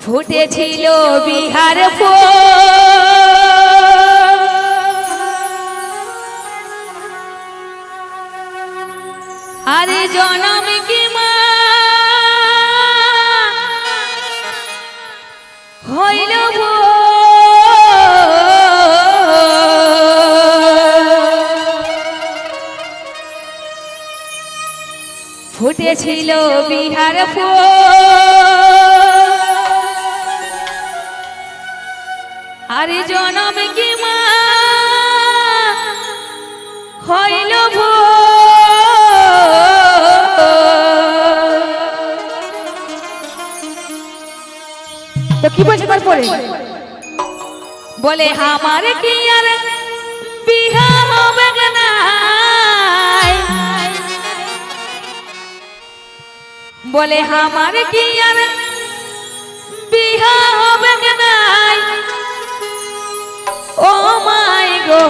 ফুটেছিল বিহার আরে জনম কি মা? হইল ফুটেছিল বিহার আরে তো কি বলছে তারপরে? বলে, আমার কি আর বিহা হবে না বলে, আমার কি আর বিহা হবে না ও মাই গো।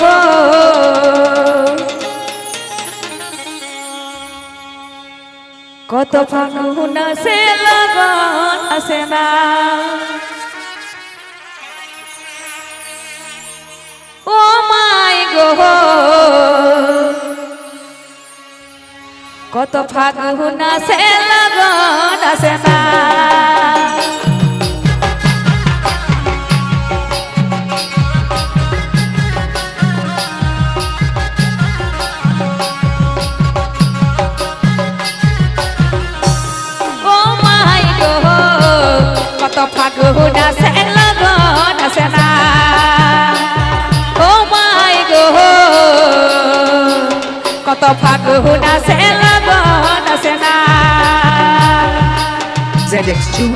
কত ফাগুন সে লগন আসে না। কত ফাগুন আছে লগন আছে না।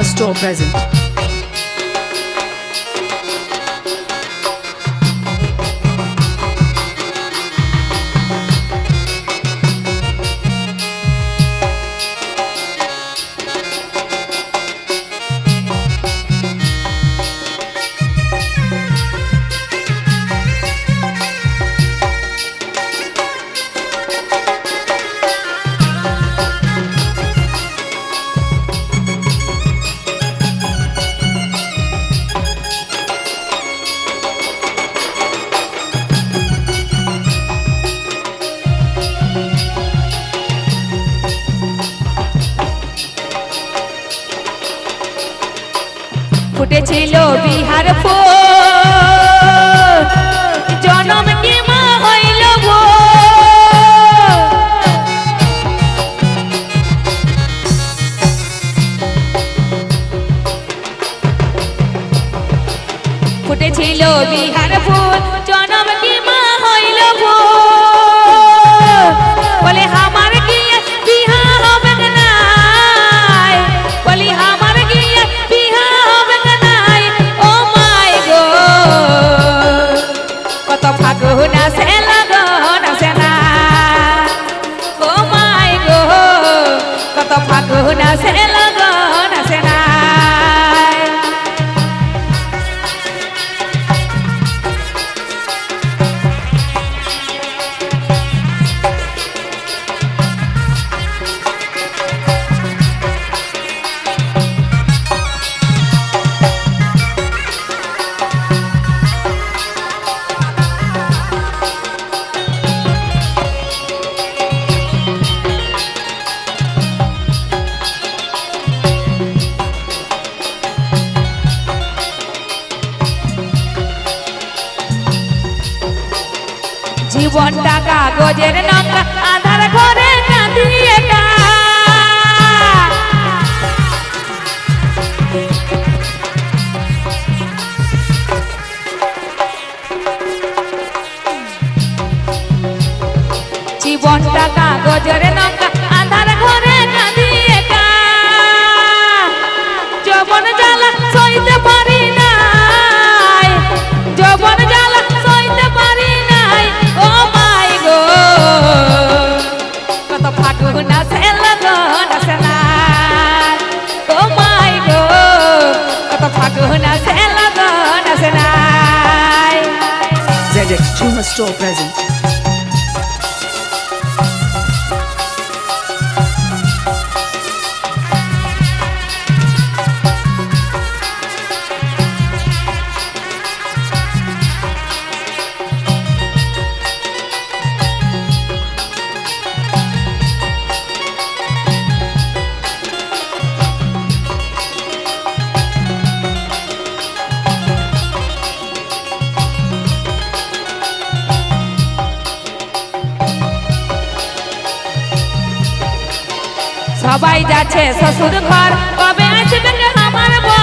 store present. ফুটেছিল বিহার ফুল। জনম কি মা হইল ফুটেছিল বিহার ফুল। জনম কি মা হইল গো? জীবনটা কাগজের নৌকা Store present. সবাই যাচ্ছে শ্বশুর ঘর কবে আসবেন আমার বউ?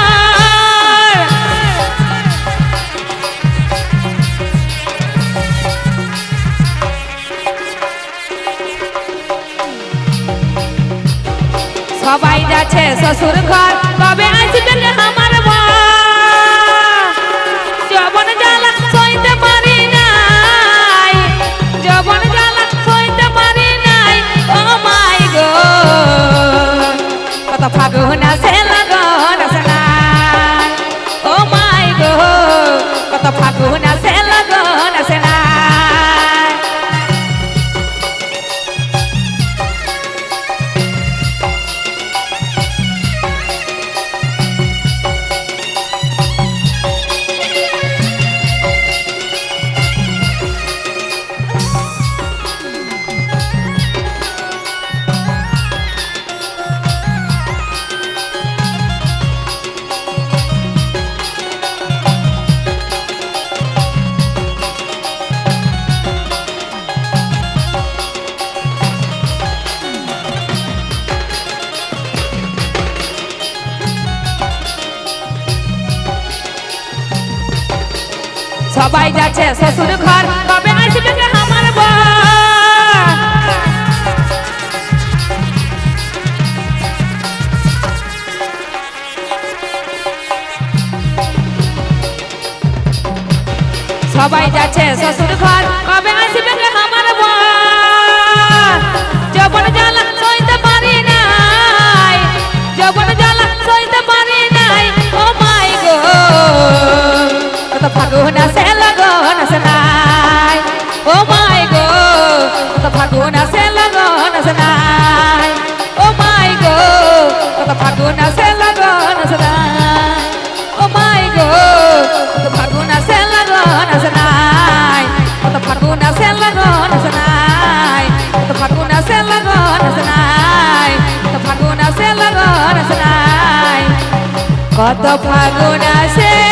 সবাই যাচ্ছে শ্বশুর ঘর। কবে আসবে আমার সবাই যাচ্ছে শ্বশুর ঘর। কবে আসবে কত ফাগুন আছে